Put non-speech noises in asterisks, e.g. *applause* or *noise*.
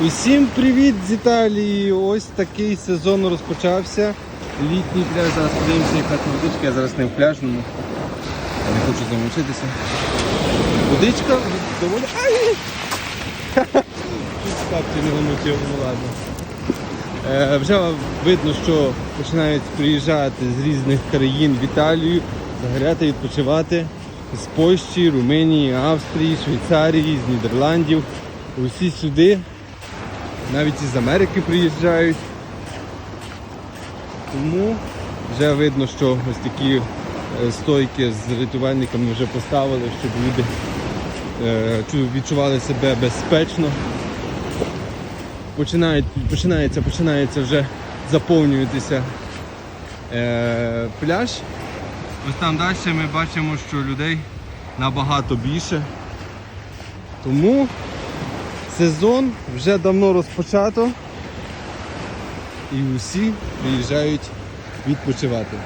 Усім привіт з Італії! Ось такий сезон розпочався. Літній пляж, зараз подивимося, яка тут водичка, я зараз не в пляжному. Я не хочу замочитися. Водичка доволі. Ай! *laughs* Чуть капці не вимочив, ну ладно. Е, вже видно, що починають приїжджати з різних країн в Італію, загоряти, відпочивати з Польщі, Румунії, Австрії, Швейцарії, з Нідерландів. Усі сюди, навіть із Америки приїжджають. Тому вже видно, що ось такі е, стойки з рятувальниками вже поставили, щоб люди е, відчували себе безпечно починають, починається, починається вже заповнюватися е, пляж. Ось там далі ми бачимо, що людей набагато більше. Тому сезон вже давно розпочато і усі приїжджають відпочивати.